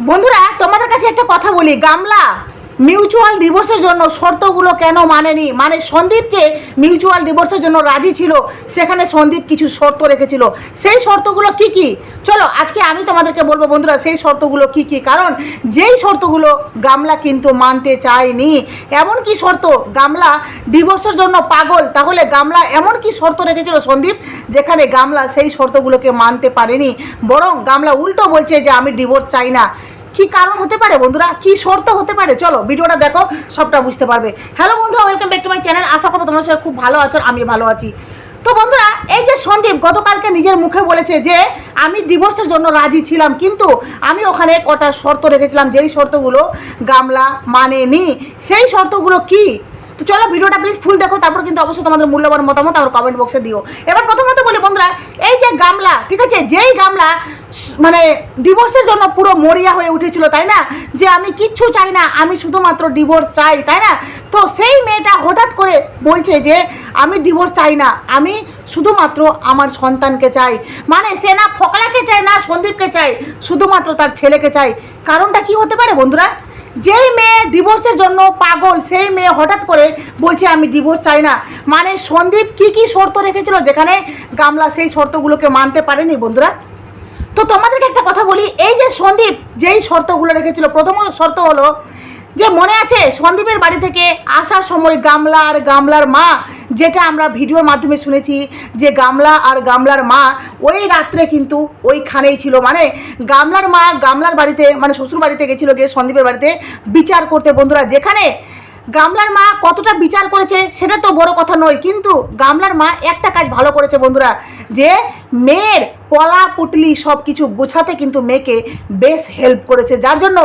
বন্ধুরা তোমাদের কাছে একটা কথা বলি গামলা। মিউচুয়াল ডিভোর্সের জন্য শর্তগুলো কেন মানেনি? মানে সন্দীপ যে মিউচুয়াল ডিভোর্সের জন্য রাজি ছিল, সেখানে সন্দীপ কিছু শর্ত রেখেছিল। সেই শর্তগুলো কি কি? চলো, আজকে আমি তোমাদেরকে বলব বন্ধুরা, সেই শর্তগুলো কি কি? কারণ যেই শর্তগুলো গামলা কিন্তু মানতে চায়নি। এমন কি শর্ত? গামলা ডিভোর্সের জন্য পাগল। তাহলে গামলা এমন কি শর্ত রেখেছিল সন্দীপ, যেখানে গামলা সেই শর্তগুলোকে মানতে পারেনি? বরং গামলা উল্টো বলছে যে, আমি ডিভোর্স চাই না। কি কারণ হতে পারে বন্ধুরা? কি শর্ত হতে পারে? চলো, ভিডিওটা দেখো, সবটা বুঝতে পারবে। হ্যালো বন্ধুরা welcome back to my channel আশা করো তোমার সবাই খুব ভালো আছো আমি ভালো আছি। তো বন্ধুরা, এই যে সন্দীপ গতকালকে নিজের মুখে বলেছে যে, আমি ডিভোর্সের জন্য রাজি ছিলাম, কিন্তু আমি ওখানে কটা শর্ত রেখেছিলাম। যেই শর্তগুলো গামলা মানে মানেনি। সেই শর্তগুলো কি? তো চলো ভিডিওটা প্লিজ ফুল দেখো, তারপর কিন্তু অবশ্যই তোমাদের মূল্যবান মতামত আমার কমেন্ট বক্সে দিও। এবার প্রথমত বলি বন্ধুরা, এই যে গামলা, ঠিক আছে? যেই গামলা মানে ডিভোর্সের জন্য পুরো মরিয়া হয়ে উঠেছিল, তাই না? যে আমি কিচ্ছু চাই না, আমি শুধুমাত্র ডিভোর্স চাই, তাই না? তো সেই মেয়েটা হঠাৎ করে বলছে যে, আমি ডিভোর্স চাই না, আমি শুধুমাত্র আমার সন্তানকে চাই। মানে সে না ফকলাকে চায় না সন্দীপকে চাই শুধুমাত্র তার ছেলেকে চাই কারণটা কি হতে পারে বন্ধুরা? যেই মেয়ে ডিভোর্সের জন্য পাগল, সেই মেয়ে হঠাৎ করে বলছে, আমি ডিভোর্স চাই না। মানে সন্দীপ কি কি শর্ত রেখেছিল যেখানে গামলা সেই শর্তগুলোকে মানতে পারেনি বন্ধুরা? তো তোমাদেরকে একটা কথা বলি, এই যে সন্দীপ যেই শর্তগুলো রেখেছিল, প্রথম শর্ত হলো যে মনে আছে সন্দীপের বাড়ি থেকে আসার সময় গামলা আর গামলার মা, যেটা আমরা ভিডিওর মাধ্যমে শুনেছি যে গামলা আর গামলার মা ওই রাত্রে কিন্তু ওইখানেই ছিল। মানে গামলার মা গামলার বাড়িতে মানে শ্বশুর বাড়িতে গেছিল গিয়ে সন্দীপের বাড়িতে বিচার করতে। বন্ধুরা, যেখানে গামলার মা কতটা বিচার করেছে সেটা তো বড় কথা নয়, কিন্তু গামলার মা একটা কাজ ভালো করেছে বন্ধুরা, যে মেয়ের পলা, পুটলি সব কিছু গোছাতে কিন্তু মেয়েকে বেশ হেল্প করেছে। যার জন্য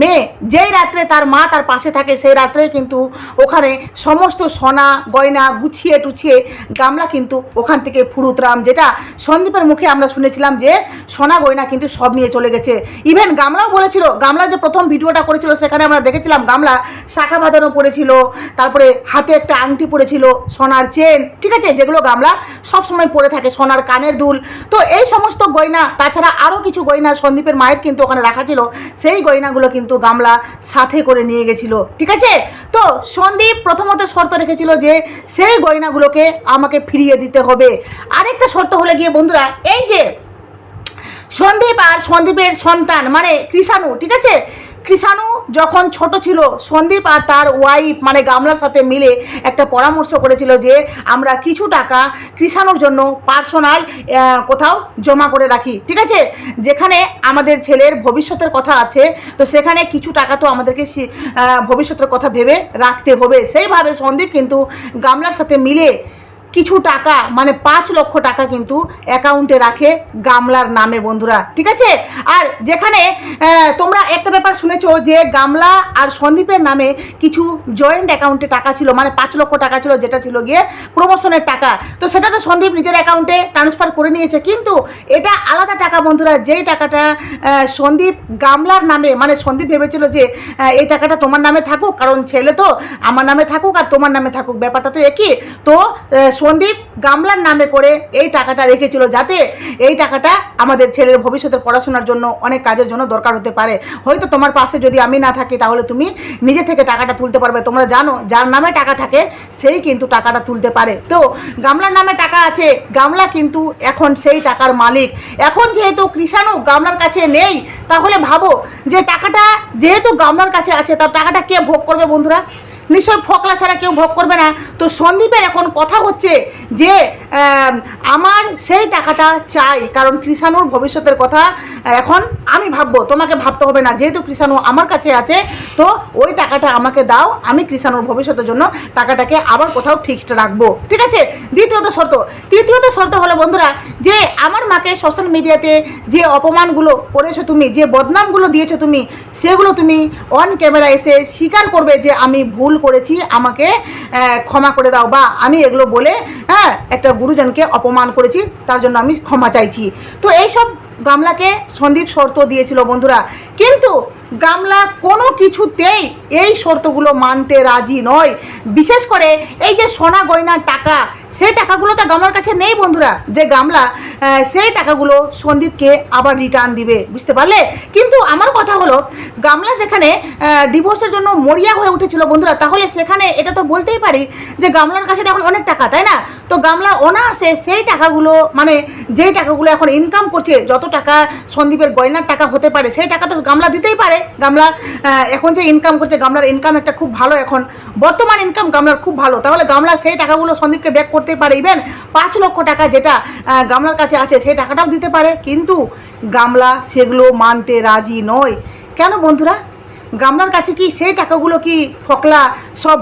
মেয়ে যেই রাত্রে তার মা তার পাশে থাকে, সেই রাত্রে কিন্তু ওখানে সমস্ত সোনা, গয়না গুছিয়ে টুছিয়ে গামলা কিন্তু ওখান থেকে ফুরুতরাম যেটা সন্দীপের মুখে আমরা শুনেছিলাম যে সোনা, গয়না কিন্তু সব নিয়ে চলে গেছে। ইভেন গামলাও বলেছিল, গামলা যে প্রথম ভিডিওটা করেছিল সেখানে আমরা দেখেছিলাম গামলা শাখা বাঁধানো পড়েছিল, তারপরে হাতে একটা আংটি পড়েছিল সোনার চেন ঠিক আছে? যেগুলো গামলা সব সময় পরে থাকে, সোনার কানের দুল তো এই সমস্ত গয়না, তাছাড়া আরও কিছু গয়না সন্দীপের মায়ের কিন্তু ওখানে রাখা ছিল, সেই গয়নাগুলো কিন্তু গামলা সাথে করে নিয়ে গেছিল। ঠিক আছে? তো সন্দীপ প্রথমত শর্ত রেখেছিল যে সেই গয়নাগুলোকে আমাকে ফিরিয়ে দিতে হবে। আরেকটা শর্ত হলে গিয়ে, বন্ধুরা, এই যে সন্দীপ আর সন্দীপের সন্তান মানে কৃষাণু, ঠিক আছে? কৃষাণু যখন ছোট ছিল, সন্দীপ আর তার ওয়াইফ মানে গামলার সাথে মিলে একটা পরামর্শ করেছিল যে, আমরা কিছু টাকা কৃষাণুর জন্য পার্সোনাল কোথাও জমা করে রাখি। ঠিক আছে? যেখানে আমাদের ছেলের ভবিষ্যতের কথা আছে, তো সেখানে কিছু টাকা তো আমাদেরকে ভবিষ্যতের কথা ভেবে রাখতে হবে। সেইভাবে সন্দীপ কিন্তু গামলার সাথে মিলে কিছু টাকা মানে পাঁচ লক্ষ টাকা কিন্তু অ্যাকাউন্টে রাখে গামলার নামে বন্ধুরা, ঠিক আছে? আর যেখানে তোমরা একটা ব্যাপার শুনেছো যে গামলা আর সন্দীপের নামে কিছু জয়েন্ট অ্যাকাউন্টে টাকা ছিল মানে পাঁচ লক্ষ টাকা ছিল, যেটা ছিল গিয়ে প্রমোশনের টাকা। তো সেটা তো সন্দীপ নিজের অ্যাকাউন্টে ট্রান্সফার করে নিয়েছে, কিন্তু এটা আলাদা টাকা বন্ধুরা, যেই টাকাটা সন্দীপ গামলার নামে মানে সন্দীপ ভেবেছিল যে এই টাকাটা তোমার নামে থাকুক, কারণ ছেলে তো আমার নামে থাকুক আর তোমার নামে থাকুক, ব্যাপারটা তো একই। তো সন্দীপ গামলার নামে করে এই টাকাটা রেখেছিল যাতে এই টাকাটা আমাদের ছেলের ভবিষ্যতের পড়াশোনার জন্য অনেক কাজের জন্য দরকার হতে পারে। হয়তো তোমার পাশে যদি আমি না থাকি, তাহলে তুমি নিজে থেকে টাকাটা তুলতে পারবে। তোমরা জানো, যার নামে টাকা থাকে, সেই কিন্তু টাকাটা তুলতে পারে। তো গামলার নামে টাকা আছে। গামলা কিন্তু এখন সেই টাকার মালিক। এখন যেহেতু কৃষাণু গামলার কাছে নেই, তাহলে ভাবো যে টাকাটা যেহেতু গামলার কাছে আছে, তার টাকাটা কে ভোগ করবে বন্ধুরা? নিশ্চয় ফকলা ছাড়া কেউ ভোগ করবে না। তো সন্দীপের এখন কথা হচ্ছে যে আমার সেই টাকাটা চাই। কারণ কৃষাণুর ভবিষ্যতের কথা এখন আমি ভাববো, তোমাকে ভাবতে হবে না। যেহেতু কৃষাণু আমার কাছে আছে, তো ওই টাকাটা আমাকে দাও, আমি কৃষাণুর ভবিষ্যতের জন্য টাকাটাকে আবার কোথাও ফিক্সড রাখব। ঠিক আছে? দ্বিতীয়ত শর্ত। তৃতীয়ত শর্ত হলো, বন্ধুরা, যে আমার মাকে সোশ্যাল মিডিয়াতে যে অপমানগুলো করেছ তুমি, যে বদনামগুলো দিয়েছ তুমি, সেগুলো তুমি অন ক্যামেরা এসে স্বীকার করবে যে আমি ভুল করেছি, আমাকে ক্ষমা করে দাও, বা আমি এগুলো বলে হ্যাঁ একটা গুরুজনকে অপমান করেছি, তার জন্য আমি ক্ষমা চাইছি। তো এইসব গামলাকে সন্দীপ শর্ত দিয়েছিল বন্ধুরা। কিন্তু গামলা কোনো কিছুতেই এই শর্তগুলো মানতে রাজি নয়। বিশেষ করে এই যে সোনা গয়নার টাকা, সেই টাকাগুলো তো গামলার কাছে নেই বন্ধুরা। যে গামলা সেই টাকাগুলো সন্দীপকে আবার রিটার্ন দিবে, বুঝতে পারলে? কিন্তু আমার কথা হলো, গামলা যেখানে ডিভোর্সের জন্য মরিয়া হয়ে উঠেছিল বন্ধুরা, তাহলে সেখানে এটা তো বলতেই পারি যে গামলার কাছে এখন অনেক টাকা, তাই না? তো গামলা অনায়াসে সেই টাকাগুলো মানে যেই টাকাগুলো এখন ইনকাম করছে, যত টাকা সন্দীপের গয়নার টাকা হতে পারে, সেই টাকা তো গামলা দিতেই পারে। গামলা আহ, এখন যে ইনকাম করছে গামলার ইনকাম একটা খুব ভালো এখন। বর্তমান ইনকাম গামলার খুব ভালো। তাহলে গামলা সেই টাকাগুলো সন্দীপকে ব্যাক করতে পারে। ইভেন পাঁচ লক্ষ টাকা যেটা গামলার কাছে আছে সেই টাকাটাও দিতে পারে। কিন্তু গামলা সেগুলো মানতে রাজি নয়। কেন বন্ধুরা? গামলার কাছে কি সেই টাকাগুলো কি ফকলা সব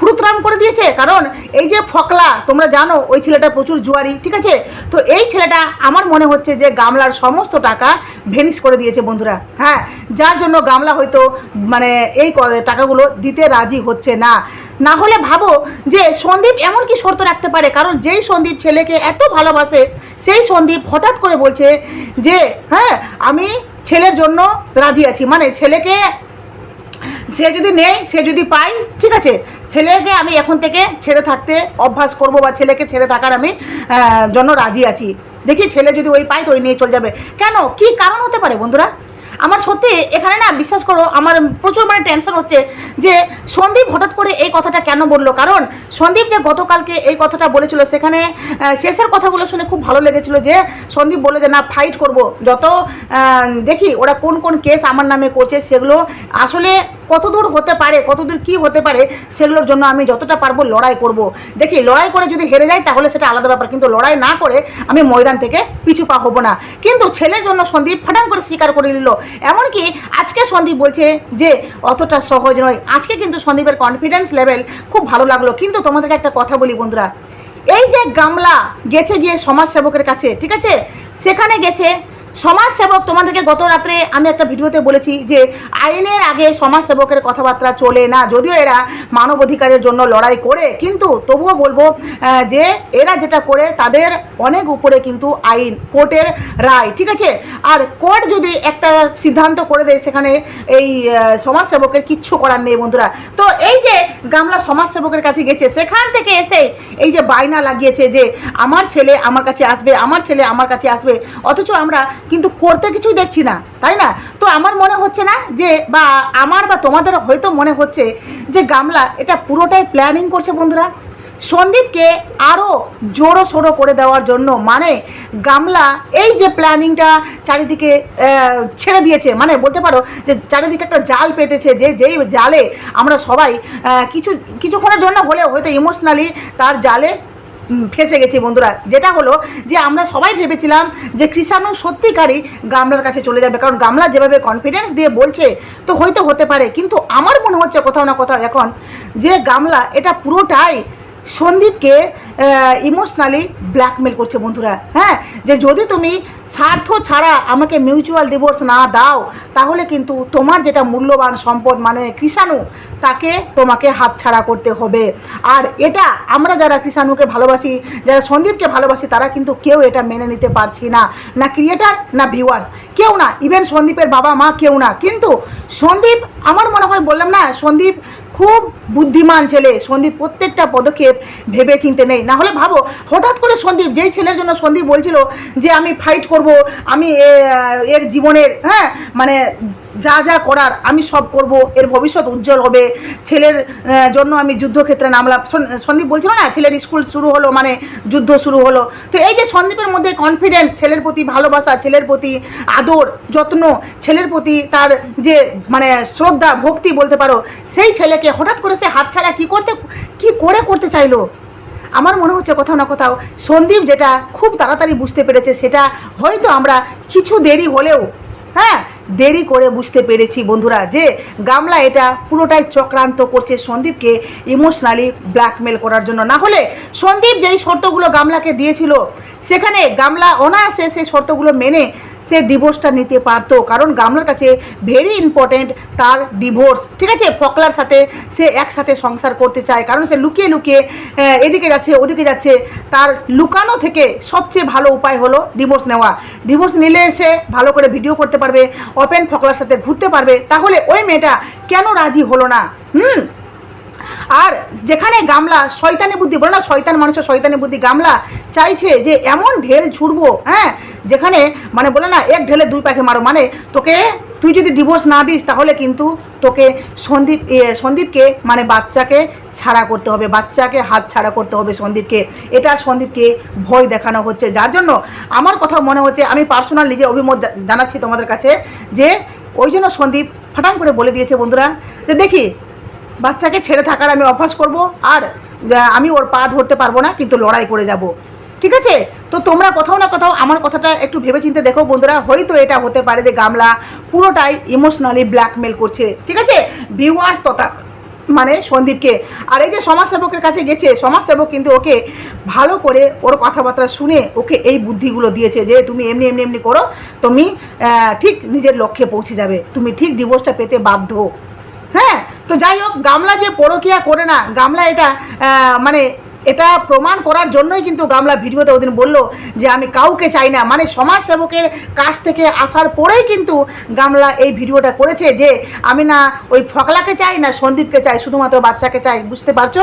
ফুরুতরাম করে দিয়েছে। কারণ এই যে ফকলা, তোমরা জানো, ওই ছেলেটা প্রচুর জুয়ারি, ঠিক আছে? তো এই ছেলেটা আমার মনে হচ্ছে যে গামলার সমস্ত টাকা ভেনিস করে দিয়েছে বন্ধুরা। হ্যাঁ যার জন্য গামলা হয়তো মানে এই টাকাগুলো দিতে রাজি হচ্ছে না। না হলে ভাবো যে সন্দীপ এমন কি শর্ত রাখতে পারে, কারণ যেই সন্দীপ ছেলেকে এত ভালোবাসে, সেই সন্দীপ হঠাৎ করে বলছে যে হ্যাঁ আমি ছেলের জন্য রাজি আছি। মানে ছেলেকে সে যদি নেই সে যদি পাই ঠিক আছে? ছেলেকে আমি এখন থেকে ছেড়ে থাকতে অভ্যাস করব বা ছেলেকে ছেড়ে থাকার আমি জন্য রাজি আছি। দেখি ছেলে যদি ওই পায় তো ওই নিয়ে চলে যাবে। কেন? কি কারণ হতে পারে বন্ধুরা? আমার সত্যি এখানে না, বিশ্বাস করো, আমার প্রচুর মানে টেনশন হচ্ছে যে সন্দীপ হঠাৎ করে এই কথাটা কেন বলল? কারণ সন্দীপ যে গতকালকে এই কথাটা বলেছিল, সেখানে শেষের কথাগুলো শুনে খুব ভালো লেগেছিল যে সন্দীপ বলে যে, না ফাইট করব। যত দেখি ওরা কোন কোন কেস আমার নামে করছে, সেগুলো আসলে কতদূর হতে পারে, কতদূর কি হতে পারে, সেগুলোর জন্য আমি যতটা পারব লড়াই করব। দেখি, লড়াই করে যদি হেরে যাই, তাহলে সেটা আলাদা ব্যাপার। কিন্তু লড়াই না করে আমি ময়দান থেকে পিছু পা হব না। কিন্তু ছেলের জন্য সন্দীপ ফাটান করে স্বীকার করে নিল। এমনকি আজকে সন্দীপ বলছে যে অতটা সহজ নয়। আজকে কিন্তু সন্দীপের কনফিডেন্স লেভেল খুব ভালো লাগল। কিন্তু তোমাদেরকে একটা কথা বলি বন্ধুরা। এই যে গামলা গেছে গিয়ে সমাজসেবকের কাছে, ঠিক আছে? সেখানে গেছে সমাজসেবক, তোমাদেরকে গত রাত্রে আমি একটা ভিডিওতে বলেছি যে আইনের আগে সমাজসেবকের কথাবার্তা চলে না, যদিও এরা মানব অধিকারের জন্য লড়াই করে, কিন্তু তবুও বলব যে এরা যেটা করে তাদের অনেক উপরে কিন্তু আইন, কোর্টের রায়, ঠিক আছে? আর কোর্ট যদি একটা সিদ্ধান্ত করে দেয় সেখানে এই সমাজসেবকের কিচ্ছু করার নেই বন্ধুরা। তো এই যে গামলা সমাজসেবকের কাছে গেছে, সেখান থেকে এসে এই যে বায়না লাগিয়েছে যে আমার ছেলে আমার কাছে আসবে, আমার ছেলে আমার কাছে আসবে, অথচ আমরা কিন্তু করতে কিছুই দেখছি না, তাই না? তো আমার মনে হচ্ছে না যে, বা আমার বা তোমাদের হয়তো মনে হচ্ছে যে গামলা এটা পুরোটাই প্ল্যানিং করছে বন্ধুরা। সন্দীপকে আরও জোরো সোরো করে দেওয়ার জন্য মানে গামলা এই যে প্ল্যানিংটা চারিদিকে ছেড়ে দিয়েছে মানে বলতে পারো যে চারিদিকে একটা জাল পেতেছে, যে যেই জালে আমরা সবাই কিছু, কিছুক্ষণের জন্য হলেও হয়তো ইমোশনালি তার জালে ফেসে গেছি বন্ধুরা। যেটা হলো যে আমরা সবাই ভেবেছিলাম যে কৃষাণু সত্যিকারই গামলার কাছে চলে যাবে, কারণ গামলা যেভাবে কনফিডেন্স দিয়ে বলছে, তো হয়তো হতে পারে। কিন্তু আমার মনে হচ্ছে কোথাও না কোথাও এখন যে গামলা, এটা পুরোটাই সন্দীপকে ইমোশনালি ব্ল্যাকমেল করছে বন্ধুরা। হ্যাঁ যে যদি তুমি স্বার্থ ছাড়া আমাকে মিউচুয়াল ডিভোর্স না দাও, তাহলে কিন্তু তোমার যেটা মূল্যবান সম্পদ মানে কৃষাণু, তাকে তোমাকে হাতছাড়া করতে হবে। আর এটা আমরা যারা কৃষাণুকে ভালোবাসি, যারা সন্দীপকে ভালোবাসি, তারা কিন্তু কেউ এটা মেনে নিতে পারছি না। না ক্রিয়েটার না ভিউয়ার্স কেউ না ইভেন সন্দীপের বাবা মা কেউ না। কিন্তু সন্দীপ, আমার মনে হয় বললাম না, সন্দীপ খুব বুদ্ধিমান ছেলে। সন্দীপ প্রত্যেকটা পদক্ষেপ ভেবে চিনতে নেই। না হলে ভাবো, হঠাৎ করে সন্দীপ, যেই ছেলের জন্য সন্দীপ বলছিল যে, আমি ফাইট করব, আমি এর জীবনের হ্যাঁ মানে যা যা করার আমি সব করব, এর ভবিষ্যৎ উজ্জ্বল হবে। ছেলের জন্য আমি যুদ্ধক্ষেত্রে নামলাম। সন- সন্দীপ বলছিল না, ছেলের স্কুল শুরু হলো মানে যুদ্ধ শুরু হলো। তো এই যে সন্দীপের মধ্যে কনফিডেন্স ছেলের প্রতি ভালোবাসা, ছেলের প্রতি আদর, যত্ন, ছেলের প্রতি তার যে মানে শ্রদ্ধা, ভক্তি বলতে পারো, সেই ছেলেকে হঠাৎ করে সে হাতছাড়া কি করতে, কি করে করতে চাইলো? আমার মনে হচ্ছে কোথাও না কোথাও সন্দীপ যেটা খুব তাড়াতাড়ি বুঝতে পেরেছে, সেটা হয়তো আমরা কিছু দেরি হলেও হ্যাঁ দেরি করে বুঝতে পেরেছি বন্ধুরা যে গামলা এটা পুরোটাই চক্রান্ত করছে সন্দীপকে ইমোশনালি ব্ল্যাকমেল করার জন্য। না হলে সন্দীপ যেই শর্তগুলো গামলাকে দিয়েছিল, সেখানে গামলা অনায়াসে সেই শর্তগুলো মেনে সে ডিভোর্সটা নিতে পারতো। কারণ গামলার কাছে ভেরি ইম্পর্টেন্ট তার ডিভোর্স ঠিক আছে? ফকলার সাথে সে একসাথে সংসার করতে চায়। কারণ সে লুকিয়ে লুকিয়ে এদিকে যাচ্ছে, ওদিকে যাচ্ছে। তার লুকানো থেকে সবচেয়ে ভালো উপায় হলো ডিভোর্স নেওয়া। ডিভোর্স নিলে সে ভালো করে ভিডিও করতে পারবে ওপেন ফকলার সাথে ঘুরতে পারবে। তাহলে ওই মেয়েটা কেন রাজি হলো না? হুম? আর যেখানে গামলা, শয়তানি বুদ্ধি, বলে না, শয়তান মানুষের শয়তানি বুদ্ধি, গামলা চাইছে যে এমন ঢেল ছুড়বো হ্যাঁ? যেখানে মানে বলে না, এক ঢেলে দুই পাখি মারো মানে তোকে, তুই যদি ডিভোর্স না দিস, তাহলে কিন্তু তোকে সন্দীপ সন্দীপকে মানে বাচ্চাকে ছাড়া করতে হবে, বাচ্চাকে হাত ছাড়া করতে হবে সন্দীপকে। এটা সন্দীপকে ভয় দেখানো হচ্ছে। যার জন্য আমার কথা মনে হচ্ছে, আমি পার্সোনাল নিজে অভিমত জানাচ্ছি তোমাদের কাছে যে, ওই জন্য সন্দীপ ফাটাং করে বলে দিয়েছে বন্ধুরা। যে দেখি বাচ্চাকে ছেড়ে থাকার আমি অভ্যাস করব আর আমি ওর পা ধরতে পারব না, কিন্তু লড়াই করে যাব। ঠিক আছে? তো তোমরা কোথাও না কোথাও আমার কথাটা একটু ভেবেচিন্তে দেখো বন্ধুরা, হয়তো এটা হতে পারে যে গামলা পুরোটাই ইমোশনালি ব্ল্যাকমেল করছে। ঠিক আছে? ভিউয়ার্স তথা মানে সন্দীপকে। আর এই যে সমাজসেবকের কাছে গেছে, সমাজসেবক কিন্তু ওকে ভালো করে ওর কথাবার্তা শুনে ওকে এই বুদ্ধিগুলো দিয়েছে যে তুমি এমনি এমনি এমনি করো, তুমি ঠিক নিজের লক্ষ্যে পৌঁছে যাবে। তুমি ঠিক ডিভোর্সটা পেতে বাধ্য। তো যাই হোক, গামলা যে পরকিয়া করে না, গামলা এটা মানে এটা প্রমাণ করার জন্যই কিন্তু গামলা ভিডিওতে ওদিন বলল যে আমি কাউকে চাই না। মানে সমাজসেবকের কাছ থেকে আসার পরেই কিন্তু গামলা এই ভিডিওটা করেছে যে আমি না ওই ফকলাকে চাই, না সন্দীপকে চাই, শুধুমাত্র বাচ্চাকে চাই। বুঝতে পারছ?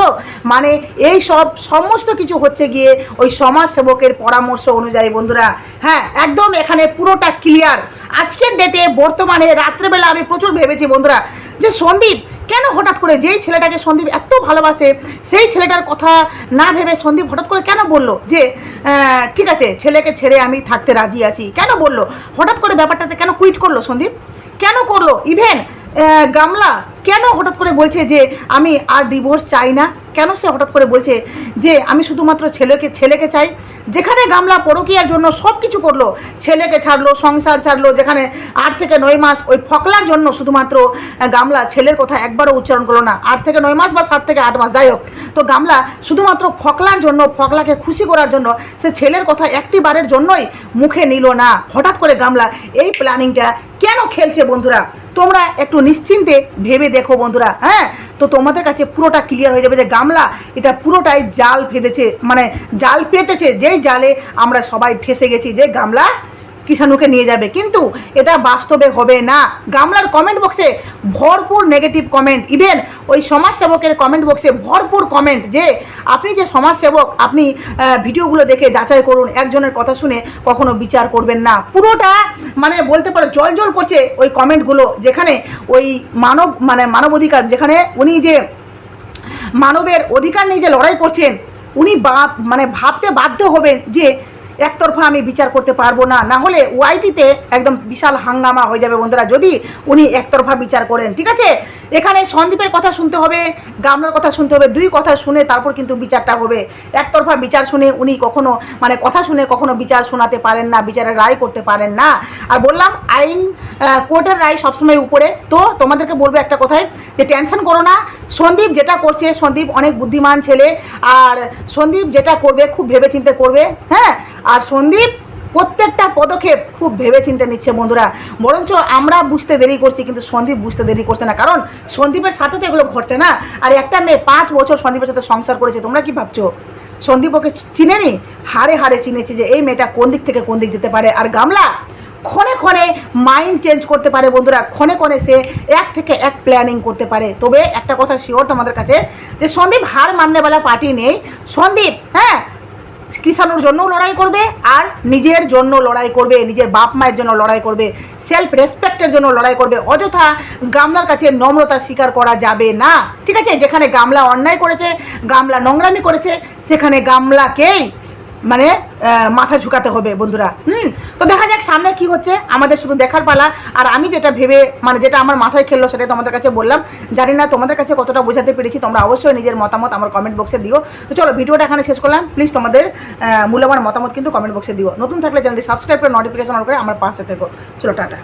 মানে এই সব সমস্ত কিছু হচ্ছে গিয়ে ওই সমাজসেবকের পরামর্শ অনুযায়ী বন্ধুরা। হ্যাঁ একদম এখানে পুরোটা ক্লিয়ার আজকের ডেটে বর্তমানে, রাত্রেবেলা আমি প্রচুর ভেবেছি বন্ধুরা যে সন্দীপ, কেন হঠাৎ করে যেই ছেলেটাকে সন্দীপ এত ভালোবাসে, সেই ছেলেটার কথা না ভেবে সন্দীপ হঠাৎ করে কেন বলল? যে ঠিক আছে, ছেলেকে ছেড়ে আমি থাকতে রাজি আছি। কেন বলল? হঠাৎ করে ব্যাপারটাতে কেন কুইট করল সন্দীপ? কেন করল? ইভেন গামলা কেন হঠাৎ করে বলছে যে আমি আর ডিভোর্স চাই না? কেন সে হঠাৎ করে বলছে যে আমি শুধুমাত্র ছেলেকে ছেলেকে চাই? যেখানে গামলা পরকীয়ার জন্য সব কিছু করল, ছেলেকে ছাড়লো, সংসার ছাড়লো, যেখানে আট থেকে নয় মাস ওই ফকলার জন্য শুধুমাত্র গামলা ছেলের কথা একবারও উচ্চারণ করল না। আট থেকে নয় মাস বা সাত থেকে আট মাস, যাই হোক। তো গামলা শুধুমাত্র ফকলার জন্য, ফকলাকে খুশি করার জন্য সে ছেলের কথা একটি বারের জন্যই মুখে নিল না। হঠাৎ করে গামলা এই প্ল্যানিংটা কেন খেলছে বন্ধুরা? তোমরা একটু নিশ্চিন্তে ভেবে দেখো বন্ধুরা হ্যাঁ? তো তোমাদের কাছে পুরোটা ক্লিয়ার হয়ে যাবে যে গামলা, এটা পুরোটাই জাল ফেঁদেছে মানে জাল পেতেছে, যেই জালে আমরা সবাই ফেসে গেছি, যে গামলা কিষাণুকে নিয়ে যাবে। কিন্তু এটা বাস্তবে হবে না। গামলার কমেন্ট বক্সে ভরপুর নেগেটিভ কমেন্ট ইভেন ওই সমাজসেবকের কমেন্ট বক্সে ভরপুর কমেন্ট যে আপনি যে সমাজসেবক, আপনি ভিডিওগুলো দেখে যাচাই করুন, একজনের কথা শুনে কখনো বিচার করবেন না। পুরোটা মানে বলতে পারো জল জল করছে ওই কমেন্টগুলো যেখানে ওই মানব মানে মানবাধিকার, যেখানে উনি যে মানবের অধিকার নিয়ে যে লড়াই করছেন, উনি মানে ভাবতে বাধ্য হবেন যে একতরফা আমি বিচার করতে পারব না। না হলে ওয়াইটিতে একদম বিশাল হাঙ্গামা হয়ে যাবে বন্ধুরা, যদি উনি একতরফা বিচার করেন, ঠিক আছে? এখানে সন্দীপের কথা শুনতে হবে, গামলার কথা শুনতে হবে, দুই কথা শুনে তারপর কিন্তু বিচারটা হবে। একতরফা বিচার শুনে উনি কখনো মানে কথা শুনে কখনো বিচার শোনাতে পারেন না, বিচারের রায় করতে পারেন না। আর বললাম, আইন কোর্টের রায় সবসময় উপরে। তো তোমাদেরকে বলব একটা কথাই, যে টেনশন করো না, সন্দীপ যেটা করছে, সন্দীপ অনেক বুদ্ধিমান ছেলে, আর সন্দীপ যেটা করবে, খুব ভেবেচিন্তে করবে হ্যাঁ? আর সন্দীপ, প্রত্যেকটা পদক্ষেপ খুব ভেবেচিন্তে নিচ্ছে বন্ধুরা। বরঞ্চ আমরা বুঝতে দেরি করছি, কিন্তু সন্দীপ বুঝতে দেরি করছে না। কারণ সন্দীপের সাথে তো এগুলো ঘটছে না। আর একটা মেয়ে পাঁচ বছর সন্দীপের সাথে সংসার করেছে, তোমরা কি ভাবছ? সন্দীপ ওকে চিনে চিনেনি? হাড়ে হাড়ে চিনেছি যে এই মেয়েটা কোন দিক থেকে কোন দিক যেতে পারে। আর গামলা, ক্ষণে ক্ষণে মাইন্ড চেঞ্জ করতে পারে বন্ধুরা। ক্ষণে ক্ষণে সে এক থেকে এক প্ল্যানিং করতে পারে। তবে একটা কথা শিওর তোমাদের কাছে, যে সন্দীপ হার মাননেওয়ালা পার্টি নেই। সন্দীপ হ্যাঁ? কিষাণুর জন্য লড়াই করবে আর নিজের জন্য লড়াই করবে, নিজের বাপ মায়ের জন্য লড়াই করবে সেলফ রেসপেক্টের জন্য লড়াই করবে। অযথা গামলার কাছে নম্রতা স্বীকার করা যাবে না। ঠিক আছে? যেখানে গামলা অন্যায় করেছে, গামলা নোংরামি করেছে, সেখানে গামলাকেই মানে মাথা ঝুঁকাতে হবে বন্ধুরা, হুম? তো দেখা যাক সামনে কি হচ্ছে, আমাদের শুধু দেখার পালা। আর আমি যেটা ভেবে মানে যেটা আমার মাথায় খেললো সেটা তোমাদের কাছে বললাম। জানি না তোমাদের কাছে কতটা বোঝাতে পেরেছি, তোমরা অবশ্যই নিজের মতামত আমার কমেন্ট বক্সে দিও। তো চলো, ভিডিওটা এখানে শেষ করলাম। প্লিজ তোমাদের মূল্যবান মতামত কিন্তু কমেন্ট বক্সে দিও। নতুন থাকলে চ্যানেলটি সাবস্ক্রাইব করে নোটিফিকেশন অন করে আমার পাশে থেকো। চলো, টাটা।